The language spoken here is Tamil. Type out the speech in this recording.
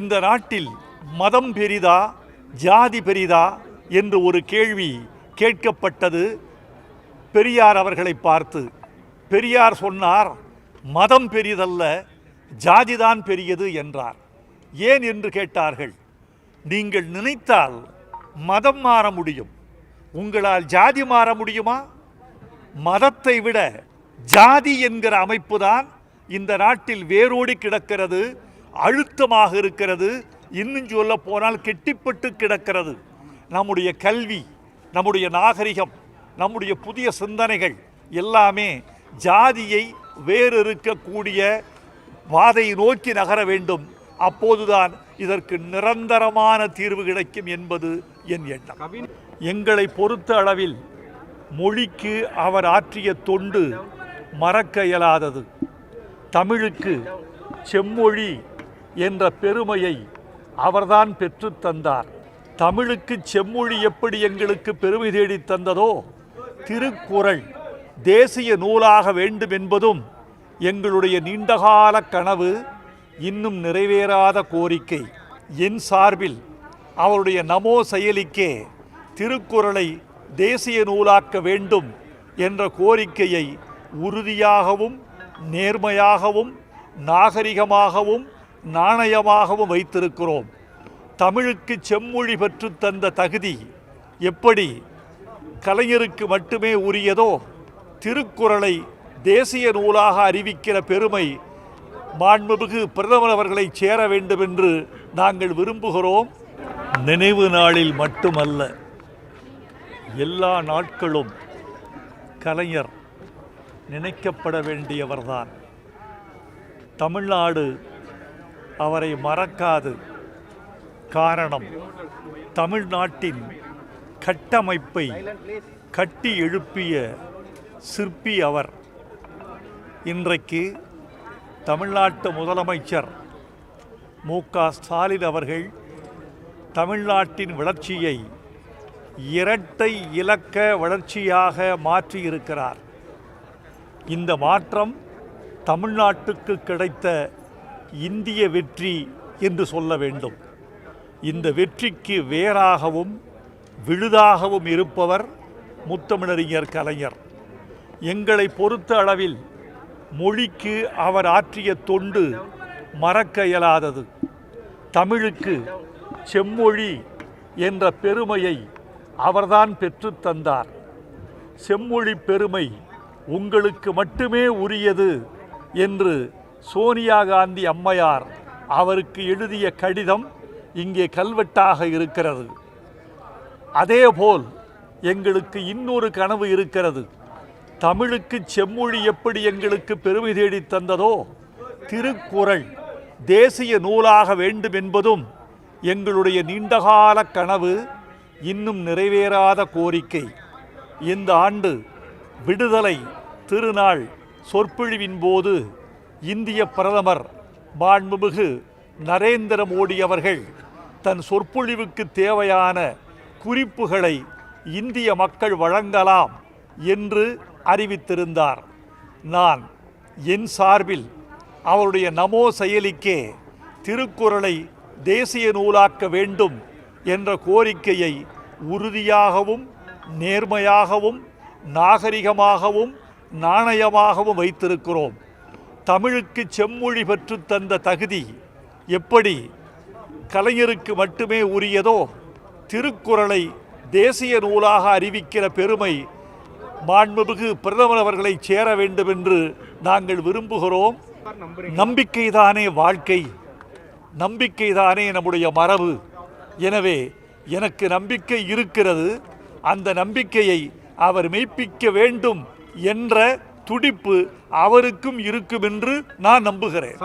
இந்த நாட்டில் மதம் பெரிதா ஜாதி பெரிதா என்று ஒரு கேள்வி கேட்கப்பட்டது. பெரியார் அவர்களை பார்த்து பெரியார் சொன்னார் மதம் பெரிதல்ல ஜாதிதான் பெரியது என்றார். ஏன்? என்று கேட்டார்கள். நீங்கள் நினைத்தால் மதம் மாற முடியும். உங்களால் ஜாதி மாற முடியுமா? மதத்தை விட ஜாதி என்கிற அமைப்பு தான் இந்த நாட்டில் வேரோடி கிடக்கிறது அழுத்தமாக இருக்கிறது. இன்னும் சொல்ல போனால் கெட்டிப்பட்டு கிடக்கிறது. நம்முடைய கல்வி நம்முடைய நாகரிகம் நம்முடைய புதிய சிந்தனைகள் எல்லாமே ஜாதியை வேறறுக்கக்கூடிய பாதையை நோக்கி நகர வேண்டும். அப்போதுதான் இதற்கு நிரந்தரமான தீர்வு கிடைக்கும் என்பது என் எண்ணம். எங்களை பொறுத்த அளவில் மொழிக்கு அவர் ஆற்றிய தொண்டு மறக்க இயலாதது. தமிழுக்கு செம்மொழி என்ற பெருமையை அவர்தான் பெற்றுத் தந்தார். தமிழுக்கு செம்மொழி எப்படி எங்களுக்கு பெருமை தேடித் தந்ததோ திருக்குறள் தேசிய நூலாக வேண்டும் என்பதும் எங்களுடைய நீண்டகால கனவு இன்னும் நிறைவேறாத கோரிக்கை. என் சார்பில் அவருடைய நமோ செயலிக்கே திருக்குறளை தேசிய நூலாக்க வேண்டும் என்ற கோரிக்கையை உறுதியாகவும் நேர்மையாகவும் நாகரிகமாகவும் நாணயமாகவும் வைத்திருக்கிறோம். தமிழுக்கு செம்மொழி பெற்றுத் தந்த தகுதி எப்படி? கலைஞருக்கு மட்டுமே உரியதோ? திருக்குறளை தேசிய நூலாக அறிவிக்கிற பெருமை மாண்புமிகு பிரதமர் அவர்களை சேர வேண்டும் என்று நாங்கள் விரும்புகிறோம். நினைவு நாளில் மட்டுமல்ல எல்லா நாட்களும் கலைஞர் நினைக்கப்பட வேண்டியவர்தான். தமிழ்நாடு அவரை மறக்காது. காரணம் தமிழ்நாட்டின் கட்டமைப்பை கட்டி எழுப்பிய சிற்பி அவர். இன்றைக்கு தமிழ்நாட்டு முதலமைச்சர் மு க ஸ்டாலின் அவர்கள் தமிழ்நாட்டின் வளர்ச்சியை இரட்டை இலக்க வளர்ச்சியாக மாற்றியிருக்கிறார். இந்த மாற்றம் தமிழ்நாட்டுக்கு கிடைத்த இந்திய வெற்றி என்று சொல்ல வேண்டும். இந்த வெற்றிக்கு வேறாகவும் விழுதாகவும் இருப்பவர் முத்தமிழறிஞர் கலைஞர். எங்களை பொறுத்த அளவில் மொழிக்கு அவர் ஆற்றிய தொண்டு மறக்க இயலாதது. தமிழுக்கு செம்மொழி என்ற பெருமையை அவர்தான் பெற்றுத்தந்தார் செம்மொழி பெருமை உங்களுக்கு மட்டுமே உரியது என்று சோனியா காந்தி அம்மையார் அவருக்கு எழுதிய கடிதம் இங்கே கல்வெட்டாக இருக்கிறது. அதேபோல் எங்களுக்கு இன்னொரு கனவு இருக்கிறது. தமிழுக்கு செம்மொழி எப்படி எங்களுக்கு பெருமை தேடித் தந்ததோ திருக்குறள் தேசிய நூலாக வேண்டும் என்பதும் எங்களுடைய நீண்டகால கனவு இன்னும் நிறைவேறாத கோரிக்கை. இந்த ஆண்டு விடுதலை திருநாள் சொற்பொழிவின் போது இந்திய பிரதமர் மாண்புமிகு நரேந்திர மோடி அவர்கள் தன் சொற்பொழிவுக்கு தேவையான குறிப்புகளை இந்திய மக்கள் வழங்கலாம் என்று அறிவித்திருந்தார். நான் என் சார்பில் அவருடைய நமோ செயலிக்கே திருக்குறளை தேசிய நூலாக்க வேண்டும் என்ற கோரிக்கையை உறுதியாகவும் நேர்மையாகவும் நாகரிகமாகவும் நாணயமாகவும் வைத்திருக்கிறோம். தமிழுக்கு செம்மொழி பெற்று தந்த தகுதி எப்படி? கலைஞருக்கு மட்டுமே உரியதோ? திருக்குறளை தேசிய நூலாக அறிவிக்கிற பெருமை மாண்புமிகு பிரதமர் அவர்களை சேர வேண்டும் என்று நாங்கள் விரும்புகிறோம். நம்பிக்கைதானே வாழ்க்கை? நம்பிக்கைதானே நம்முடைய மரபு. எனவே எனக்கு நம்பிக்கை இருக்கிறது. அந்த நம்பிக்கையை அவர் மெய்ப்பிக்க வேண்டும் என்ற துடிப்பு அவருக்கும் இருக்கும் என்று நான் நம்புகிறேன்.